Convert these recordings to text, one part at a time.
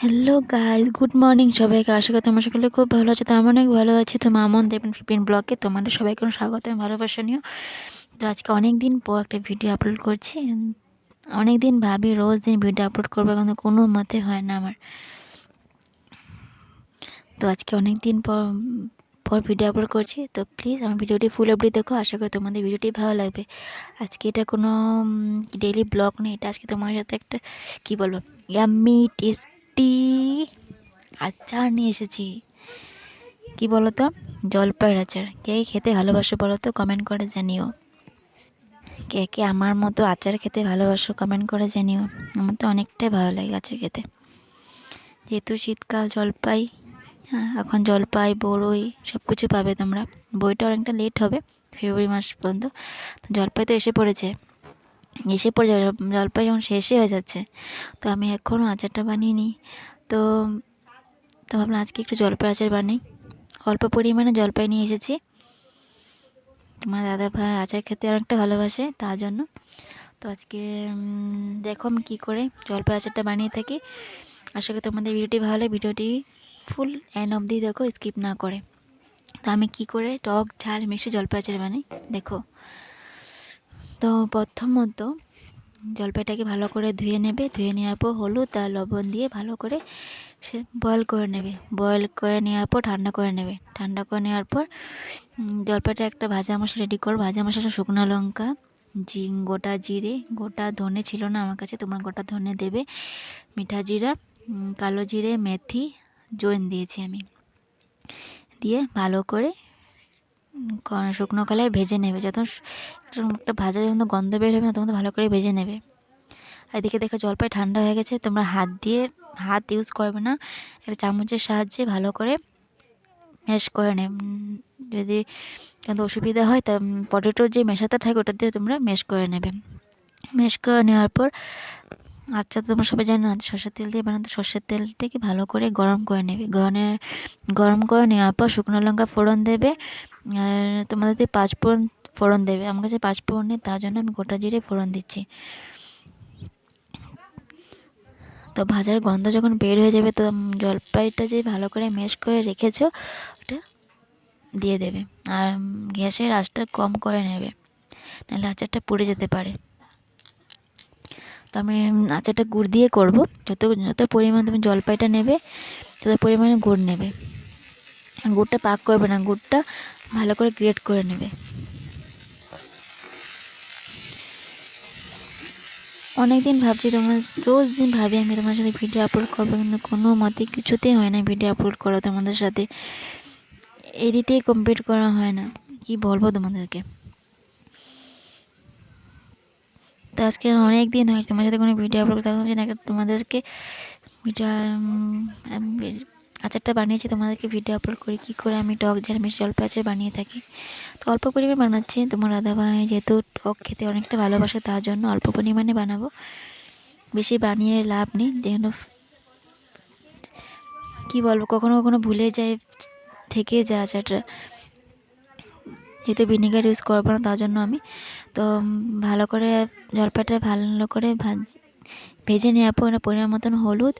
Hello guys good morning সবাইকে। আশা করি তোমার সকলে খুব ভালো আছে। তো আমি অনেক ভালো আছি। তো মামন দেবেন ফিফটিন ব্লগে। তোমাদের সবাইকে স্বাগত এবং ভালোবাসা নিও। তো আজকে অনেক দিন পর একটা ভিডিও আপলোড করছি। অনেক দিন ভাবি রোজ দিন ভিডিও আপলোড করব, কিন্তু কোনো মতে হয় না আমার। তো আজকে অনেক দিন পর পর ভিডিও আপলোড করছি। তো প্লিজ আমার ভিডিওটি ফুল অবধি দেখো। আশা করি তোমাদের ভিডিওটি ভালো লাগবে। আজকে এটা কোনো ডেইলি ব্লগ নেই এটা আজকে তোমার সাথে একটা, কী বলব ইয়াম্মি টেস্টি আচার নিয়ে এসেছি। কি বলো তো জলপাইয়ের আচার। কে খেতে ভালোবাসো বলো তো কমেন্ট করে জানিও। কে কে আমার মতো আচার খেতে ভালোবাসো কমেন্ট করে জানিও। আমার তো অনেকটাই ভালো লাগে আচার খেতে। যেহেতু শীতকাল, জলপাই হ্যাঁ এখন জলপাই, বড়ই সব কিছু পাবে তোমরা। বইটা অনেকটা লেট হবে ফেব্রুয়ারি মাস পর্যন্ত। তো জলপাই তো এসে পড়েছে। এসে পড়ে জলপাই যখন শেষই হয়ে যাচ্ছে। তো আমি এখনও আচারটা বানিয়ে নিই। তো তো ভাবলাম আজকে একটু জলপাই আচার বানাই। অল্প পরিমাণে জলপাই নিয়ে এসেছি। তোমার দাদা ভাই আচার খেতে অনেকটা ভালোবাসে, তার জন্য। তো আজকে দেখো আমি কী করে জলপাই আচারটা বানিয়ে থাকি। আশা করি তোমাদের ভিডিওটি ভালো লাগে। ভিডিওটি ফুল অ্যান্ড অব অবধি দেখো, স্কিপ না করে। তো আমি কি করে টক, ঝাল মিষ্টি জলপাই আচার বানাই, দেখো। তো প্রথমত জলপাইটাকে ভালো করে ধুয়ে নেবে। ধুয়ে নেওয়ার পর হলুদ আর লবণ দিয়ে ভালো করে সে বয়েল করে নেবে। বয়েল করে নেওয়ার পর ঠান্ডা করে নেবে। ঠান্ডা করে নেওয়ার পর জলপাইটা একটা ভাজা মশলা রেডি কর। ভাজা মশলা শুকনো লঙ্কা, জি, গোটা জিরে, গোটা ধনে ছিল না আমার কাছে, তোমার গোটা ধনে দেবে। মিঠা জিরা কালো জিরে, মেথি জৈন দিয়েছি আমি। দিয়ে ভালো করে শুকনো কলায় ভেজে নেবে। যত একটা ভাজা যখন গন্ধ বের হবে না, তখন ভালো করে ভেজে নেবে। আর এদিকে দেখো জলপাই ঠান্ডা হয়ে গেছে, তোমরা হাত দিয়ে, হাত ইউজ করবে না, একটা চামচের সাহায্যে ভালো করে ম্যাশ করে নেবে। যদি কিন্তু অসুবিধা হয়, তা পটেটোর যে মেশাটা থাকে, ওটা দিয়ে তোমরা ম্যাশ করে নেবে। ম্যাশ করে নেওয়ার পর আচ্ছা তোমরা সবাই জানো না সর্ষের তেল দিয়ে বানাতে সর্ষের তেলটাকে ভালো করে গরম করে নেবে। গরমে, গরম করে নেওয়ার পর শুকনো লঙ্কা ফোড়ন দেবে আর তোমাদের যদি ফোড়ন দেবে। আমার কাছে পাঁচ ফোড়ন নেই, তার জন্য আমি গোটা জিরে ফোড়ন দিচ্ছি। তো ভাজার গন্ধ যখন বের হয়ে যাবে, তো জলপাইটা যে ভালো করে মেশ করে রেখেছো, ওটা দিয়ে দেবে। আর গ্যাসের আঁচটা কম করে নেবে, নাহলে আচারটা পুড়ে যেতে পারে। তো আমি আচারটা গুড় দিয়ে করব। যত যত পরিমাণ তুমি জলপাইটা নেবে, তত পরিমাণে গুড় নেবে। গুড়টা পাক করবে না, গুড়টা ভালো করে গ্রেট করে নেবে। অনেক দিন ভাবছি তোমার, রোজ দিন ভাবি আমি তোমার সাথে ভিডিও আপলোড করব, কিন্তু কোনো মতে কিছুতেই হয় না ভিডিও আপলোড করা তোমাদের সাথে। এডিটেই কমপ্লিট করা হয় না। কি বলব তোমাদেরকে? তো আজকে অনেক দিন হয়েছে, তোমার সাথে কোনো ভিডিও আপলোড করতে পারছি না তোমাদেরকে ভিডিও আচারটা বানিয়েছি, তোমাদেরকে ভিডিও আপলোড করি, কী করে আমি টক ঝাল মিষ্টি জলপাই আচার বানিয়ে থাকি। তো অল্প পরিমাণে বানাচ্ছি, তোমার দাদা ভাই যেহেতু টক খেতে অনেকটা ভালোবাসে, তার জন্য অল্প পরিমাণে বানাবো। বেশি বানিয়ে লাভ নেই যেন কী বলব, কখনো কখনো ভুলে যায় থেকে যায় আচারটা। যেহেতু ভিনেগার ইউজ করব না, তার জন্য আমি। তো ভালো করে জলপাইটা ভালো করে ভাজ ভেজে নেওয়ার পর পরিমাণ মতন হলুদ,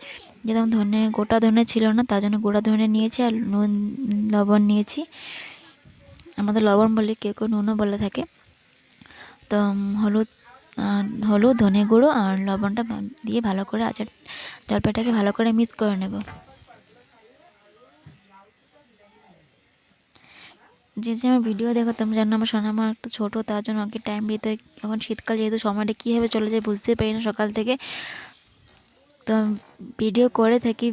যেরকম ধনে, গোটা ধনে ছিল না, তার জন্য গোটা ধনে নিয়েছি আর নুন, লবণ নিয়েছি। আমাদের লবণ বলে কেউ কেউ নুনও বলে থাকে। তো হলুদ হলুদ, ধনে গুঁড়ো আর লবণটা দিয়ে ভালো করে আচার, জলপাইটাকে ভালো করে মিক্স করে নেব। যে যে আমার ভিডিও দেখো তুমি জানো আমার সোনামা একটু ছোটো, তার জন্য ওকে টাইম দিতে। এখন শীতকাল যেহেতু, সময়টা কীভাবে চলে যায় বুঝতে পারি না সকাল থেকে। তো ভিডিও করে থাকি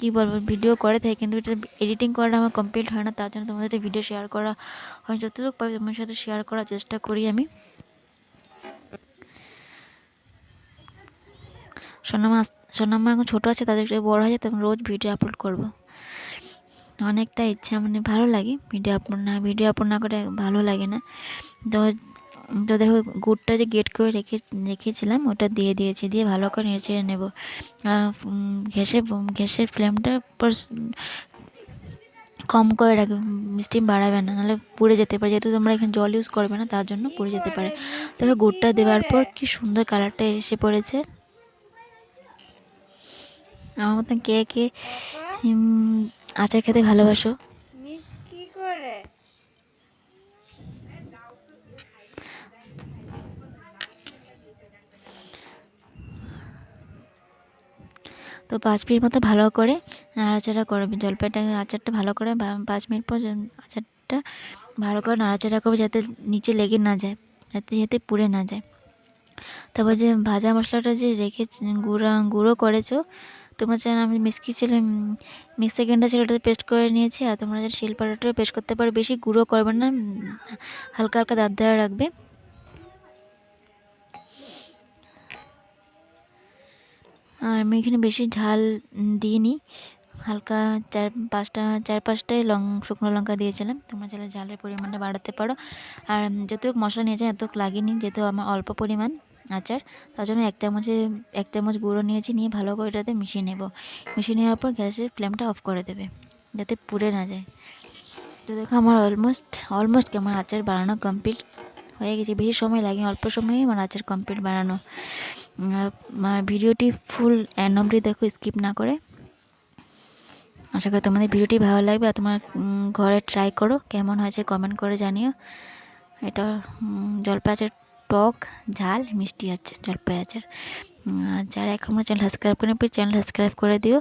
কী বলব ভিডিও করে থাকি, কিন্তু এটা এডিটিং করাটা আমার কমপ্লিট হয় না, তার জন্য তোমাদের সাথে ভিডিও শেয়ার করা হয়। যতটুকু পারি তোমার সাথে শেয়ার করার চেষ্টা করি আমি। সোনামা সোনামা এখন ছোটো আছে, তাদের বড় হয়ে যায় তখন রোজ ভিডিও আপলোড করব। অনেকটা ইচ্ছা মানে ভালো লাগে। ভিডিও আপলোড না, ভিডিও আপলোড না করে ভালো লাগে না। তো তো দেখো, গুড়টা যে গেট করে রেখে, রেখেছিলাম, ওটা দিয়ে দিয়েছি, দিয়ে ভালো করে নেড়ে নেব। গ্যাসের গ্যাসের ফ্লেমটা কম করে রাখবে মিষ্টি বাড়াবে না, নাহলে পুড়ে যেতে পারে। যেহেতু তোমরা এখানে জল ইউজ করবে না, তার জন্য পুড়ে যেতে পারে। দেখো, গুড়টা দেওয়ার পর কি সুন্দর কালারটা এসে পড়েছে। আমার মতন কে কে আচার খেতে ভালোবাসো? কি করে? তো পাঁচ মিনিট মতো ভালো করে নাড়াচাড়া করবে জলপাইটা আচারটা ভালো করে পাঁচ মিনিট পর আচারটা ভালো করে নাড়াচাড়া করবে যাতে নিচে লেগে না যায় যাতে যাতে পুড়ে না যায়। তারপর যে ভাজা মশলাটা যে রেখে গুঁড়ো গুঁড়ো করেছ তোমরা চাই আমি মিক্সি ছিল মিক্সার গ্রাইন্ডার ছিল ওটা পেস্ট করে নিয়েছি আর তোমরা যদি শিলপাটাটাও পেস্ট করতে পারো। বেশি গুঁড়ো করবে না হালকা হালকা দাঁত দেওয়া রাখবে। আর আমি এখানে বেশি ঝাল দিইনি। হালকা চার পাঁচটা, চার পাঁচটাই লং, শুকনো লঙ্কা দিয়েছিলাম। তোমরা চাইলে ঝালের পরিমাণটা বাড়াতে পারো। আর যতটুকু মশলা নিয়েছি এতটুকু লাগেনি যেহেতু আমার অল্প পরিমাণ। আচার। তার জন্য এক চামচে, এক চামচ গুঁড়ো নিয়েছি, নিয়ে ভালো করে এটাতে মিশিয়ে নেব। মিশিয়ে নেওয়ার পর গ্যাসের ফ্লেমটা অফ করে দেবে, যাতে পুড়ে না যায়। তো দেখো আমার অলমোস্ট অলমোস্ট আমার আচার বানানো কমপ্লিট হয়ে গেছে। বেশি সময় লাগে অল্প সময়েই আমার আচার কমপ্লিট বানানো। ভিডিওটি ফুল এন্ড অবধি দেখো, স্কিপ না করে। আশা করি তোমাদের ভিডিওটি ভালো লাগবে, আর তোমার ঘরে ট্রাই করো, কেমন হয়েছে কমেন্ট করে জানিও। এটা জলপাই আচার টক, ঝাল, মিষ্টি আছে জলপাই আচার যারা এখন আমার চ্যানেল সাবস্ক্রাইব করে প্লিজ চ্যানেল সাবস্ক্রাইব করে দিও।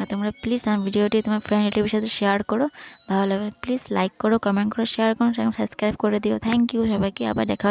আর তোমরা প্লিজ আমার ভিডিওটি তোমার ফ্রেন্ড রিলেটিভের সাথে শেয়ার করো। ভালো লাগবে প্লিজ লাইক করো কমেন্ট করো শেয়ার করো সাবস্ক্রাইব করে দিও। থ্যাংক ইউ সবাইকে, আবার দেখা